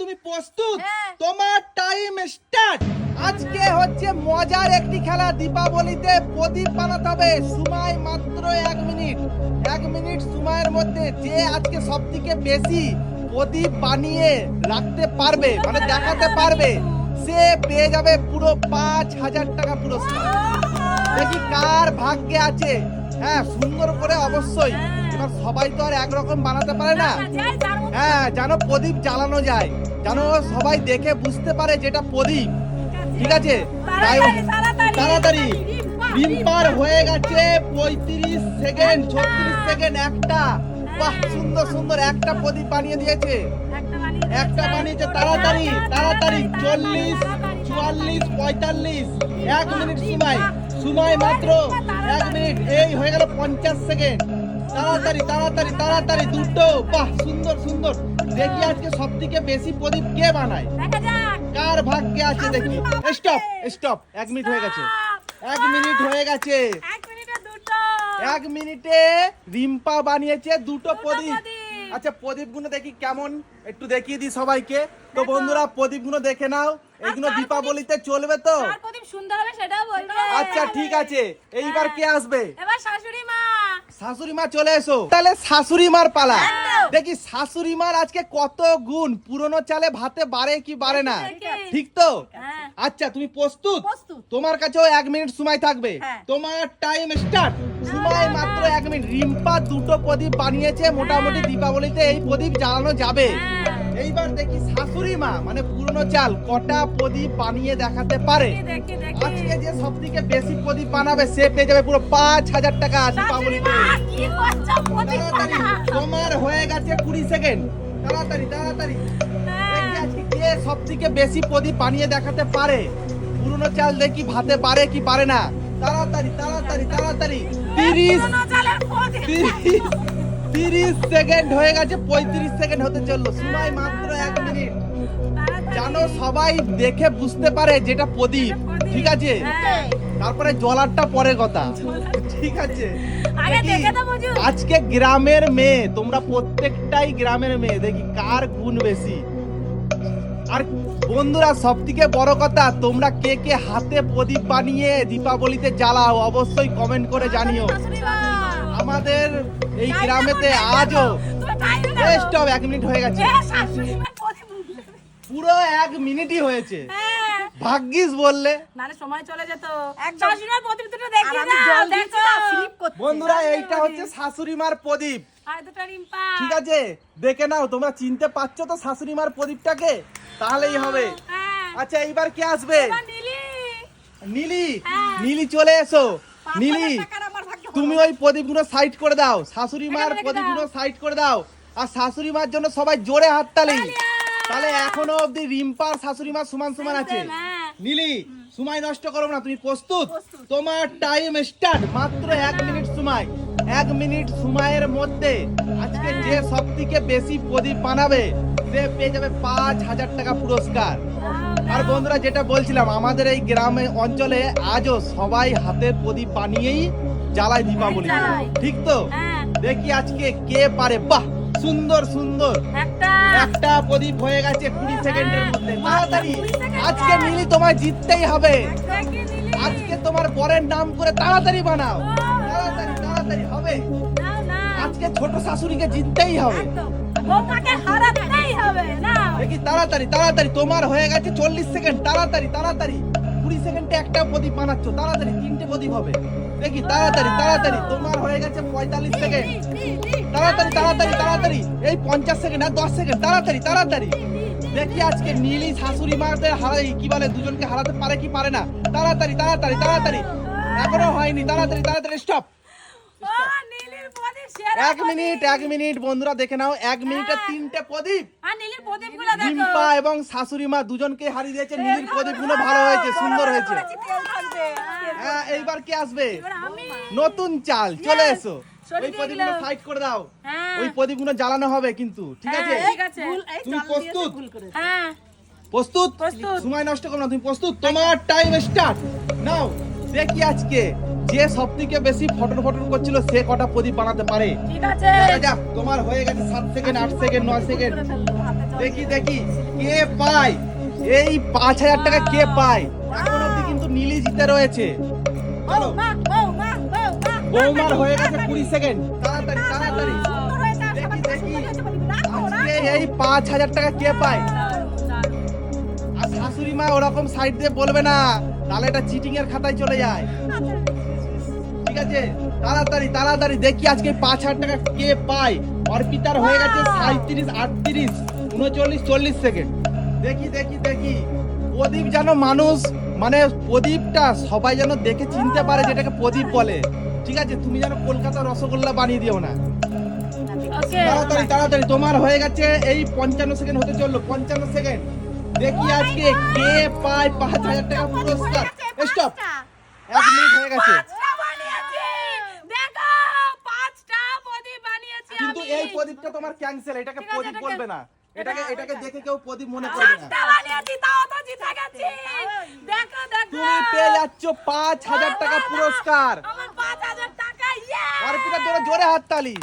তুমি প্রস্তুত? হ্যাঁ। তোমার টাইম স্টার্ট আজকে হচ্ছে মজার একটি খেলা দীপাবলিতে প্রদীপ বানাতে হবে। সময় মাত্র এক মিনিট। এক মিনিট সময়ের মধ্যে যে আজকে সব থেকে বেশি প্রদীপ বানিয়ে রাখতে পারবে মানে দেখাতে পারবে সে পেয়ে যাবে পুরো পাঁচ হাজার টাকা পুরস্কার। দেখি কার ভাগ্যে আছে। হ্যাঁ সুন্দর করে অবশ্যই। এবার সবাই তো আর একরকম বানাতে পারে না। হ্যাঁ যেন প্রদীপ জ্বালানো যায়। যেন সবাই দেখে বুঝতে পারে যেটা প্রদীপ। ঠিক আছে? তাড়াতাড়ি। রিম্পার হয়ে গেছে পঁয়ত্রিশ সেকেন্ড, ছত্রিশ সেকেন্ড একটা। বাহ, সুন্দর সুন্দর একটা প্রদীপ বানিয়ে দিয়েছে। একটা বানিয়েছে, তাড়াতাড়ি তাড়াতাড়ি, চল্লিশ, চুয়াল্লিশ, পঁয়তাল্লিশ। এক মিনিট সময় সময় মাত্র এক মিনিট। এই হয়ে গেল পঞ্চাশ সেকেন্ড। তাড়াতাড়ি তাড়াতাড়ি তাড়াতাড়ি দুটো। বাহ সুন্দর সুন্দর। দেখি আজকে সব থেকে বেশি প্রদীপ কে বানায়? কার ভাগ্যে আছে দেখি। স্টপ স্টপ এক মিনিট হয়ে গেছে। এক মিনিট হয়ে গেছে। এক মিনিটে রিম্পা বানিয়েছে দুটো প্রদীপ। আচ্ছা প্রদীপগুলো দেখি কেমন? একটু দেখিয়ে দিই সবাইকে। তো বন্ধুরা প্রদীপগুলো দেখে নাও। এইগুলো দীপাবলিতে চলবে তো? সুন্দর হবে সেটাও আচ্ছা ঠিক আছে। এইবার কে আসবে? শাশুড়ি মা চলে এসো। তাহলে শাশুড়ি মার পালা দেখি শাশুড়ি মার আজকে কত গুণ? পুরনো চালে ভাতে বাড়ে কি বাড়ে না? ঠিক তো? হ্যাঁ। আচ্ছা তুমি প্রস্তুত। তোমার কাছেও এক মিনিট সময় থাকবে। হ্যাঁ। তোমার টাইম স্টার্ট সময় মাত্র এক মিনিট। রিম্পা দুটো প্রদীপ বানিয়েছে। মোটামুটি দীপাবলিতে এই প্রদীপ জ্বালানো যাবে। হ্যাঁ। এইবার দেখি শাশুড়ি মা মানে পুরনো চাল কটা প্রদীপ বানিয়ে দেখাতে পারে? আজকে যে সব থেকে বেশি প্রদীপ বানাবে সে পেয়ে যাবে পুরো পাঁচ হাজার টাকা করছ প্রদীপ তাড়াতাড়ি। তোমার হয়ে গেছে কুড়ি সেকেন্ড। তাড়াতাড়ি তাড়াতাড়ি। হ্যাঁ। কে সব থেকে বেশি প্রদীপ বানিয়ে দেখাতে পারে? পুরনো চাল দেখি ভাতে পারে কি পারে না? তাড়াতাড়ি তাড়াতাড়ি তাড়াতাড়ি। তিরিশ। তিরিশ তিরিশ সেকেন্ড হয়ে গেছে পঁয়ত্রিশ সেকেন্ড হতে চলল। সময় মাত্র এক মিনিট। জানো সবাই দেখে বুঝতে পারে যেটা প্রদীপ। ঠিক আছে। তারপরে জলারটা পরের কথা। ঠিক আছে। আজকে গ্রামের মেয়ে তোমরা প্রত্যেকটাই গ্রামের মেয়ে। দেখি কার গুণ বেশি? আর বন্ধুরা সব থেকে বড় কথা তোমরা কে কে হাতে প্রদীপ বানিয়ে দীপাবলিতে জ্বালাও অবশ্যই কমেন্ট করে জানিও। আমাদের এই গ্রামেতে আজও বেস্ট হবে এক মিনিট হয়ে গেছে। পুরো এক মিনিটই হয়েছে। হ্যাঁ। ভাগ্যিস বললে। নাহলে সময় চলে যেত। বন্ধুরা এইটা হচ্ছে শাশুড়ি মার প্রদীপ। ঠিক আছে দেখে নাও তোমরা চিনতে পারছ তো শাশুড়ি মার প্রদীপটাকে? তাহলেই হবে। হ্যাঁ। আচ্ছা এইবার কে আসবে? নীলি। নীলি হ্যাঁ। চলে এসো। নীলি। তুমি ওই প্রদীপগুলো সাইড করে দাও। শাশুড়ি মার প্রদীপগুলো। সাইড করে দাও। আর শাশুড়ি মার জন্য সবাই জোরে হাততালি। তাহলে এখনও অবধি রিম্পা আর শাশুড়ি মা সমান সমান আছে। হ্যাঁ। নীলি সময় নষ্ট করো না তুমি প্রস্তুত? প্রস্তুত। তোমার টাইম স্টার্ট মাত্র এক মিনিট সময়। এক মিনিট সময়ের মধ্যে আজকে যে সব থেকে বেশি প্রদীপ বানাবে সে পেয়ে যাবে পাঁচ হাজার টাকা পুরস্কার। আর বন্ধুরা যেটা বলছিলাম আমাদের এই গ্রামে অঞ্চলে আজও সবাই হাতে প্রদীপ বানিয়েই জ্বালায় দীপাবলি ঠিক তো? হ্যাঁ। দেখি আজকে কে পারে। বাহ সুন্দর সুন্দর। একটা। প্রদীপ হয়ে গেছে কুড়ি সেকেন্ডের মধ্যে। হ্যাঁ, তাড়াতাড়ি। আজকে নীলি তোমায় জিততেই হবে। আজকে তোমার বরের নাম করে তাড়াতাড়ি বানাও। তাড়াতাড়ি তাড়াতাড়ি হবে। আজকে ছোট শাশুড়িকে জিততেই হবে। দেখি তাড়াতাড়ি তাড়াতাড়ি। তোমার হয়ে গেছে চল্লিশ সেকেন্ড। তাড়াতাড়ি তাড়াতাড়ি। কুড়ি সেকেন্ডে একটা প্রদীপ বানাচ্ছ। তাড়াতাড়ি তিনটে প্রদীপ হবে। দেখি তাড়াতাড়ি তাড়াতাড়ি, তোমার হয়ে গেছে পঁয়তাল্লিশ সেকেন্ড তাড়াতাড়ি তাড়াতাড়ি তাড়াতাড়ি, এই পঞ্চাশ সেকেন্ড আর দশ সেকেন্ড তাড়াতাড়ি তাড়াতাড়ি। দেখি আজকে নীলি শাশুড়ি মাদের হারাই, কি বলে, দুজনকে হারাতে পারে কি পারে না। তাড়াতাড়ি তাড়াতাড়ি তাড়াতাড়ি। এখনও হয়নি, তাড়াতাড়ি তাড়াতাড়ি স্টপ ও, নীলির প্রদীপ সেরা এক মিনিট এক মিনিট বন্ধুরা দেখে নাও এক মিনিটে তিনটে প্রদীপ। আর নীলির প্রদীপগুলো দেখো। রিম্পা এবং শাশুড়ি মা দুজনকে হারিয়ে দিয়েছে। নীলির প্রদীপগুলো ভালো হয়েছে সুন্দর হয়েছে। হ্যাঁ এইবার কে আসবে? নতুন চাল চলে এসো। ওই প্রদীপগুলো। সাইড করে দাও। হ্যাঁ। ওই প্রদীপগুলো জ্বালানো হবে কিন্তু ঠিক আছে? হ্যাঁ, তুমি। হ্যাঁ। প্রস্তুত? প্রস্তুত। সময় নষ্ট করো না তুমি প্রস্তুত? তোমার টাইম স্টার্ট নাও দেখি আজকে। যে সব থেকে বেশি ফটন ফটন করছিল সে কটা প্রদীপ বানাতে পারে? ঠিক আছে। যাক তোমার হয়ে গেছে সাত সেকেন্ড আট সেকেন্ড নয় সেকেন্ড দেখি দেখি কে পায়? এই পাঁচ হাজার টাকা কে পায়? এখন অব্দি কিন্তু নীলি জিতে রয়েছে। চলো বৌমা, বৌমা, বৌমা। বৌমার হয়ে গেছে কুড়ি সেকেন্ড তাড়াতাড়ি তাড়াতাড়ি। দেখি, দেখি। আজকে এই পাঁচ হাজার টাকা কে পায়? আর শাশুড়ি মা ওরকম সাইড দিয়ে বলবে না তাহলে এটা চিটিং এর খাতায় চলে যায়। ঠিক আছে তাড়াতাড়ি তাড়াতাড়ি। দেখি আজকে পাঁচ হাজার টাকা কে পায়। অর্পিতার হয়ে গেছে সাঁত্রিশ আটত্রিশ উনচল্লিশ চল্লিশ সেকেন্ড দেখি দেখি দেখি। প্রদীপ যেন মানুষ মানে প্রদীপটা সবাই যেন দেখে চিনতে পারে যেটাকে প্রদীপ বলে। ঠিক আছে? তুমি যেন কলকাতা রসগোল্লা বানিয়ে দিও না। তাড়াতাড়ি তাড়াতাড়ি। তোমার হয়ে গেছে এই পঞ্চান্ন সেকেন্ড হতে চলল। পঞ্চান্ন সেকেন্ড দেখি আজকে কে পায় পাঁচ হাজার টাকা পুরস্কার। স্টপ এক মিনিট হয়ে গেছে। প্রদীপটা তোমার ক্যান্সেল এটাকে প্রদীপ বলবে না। এটাকে এটাকে দেখে কেউ প্রদীপ মনে করবে না। তুমি পেয়ে যাচ্ছ পাঁচ হাজার টাকা পুরস্কার। ইয়ে! অর্পিতা জোরে জোরে হাততালি।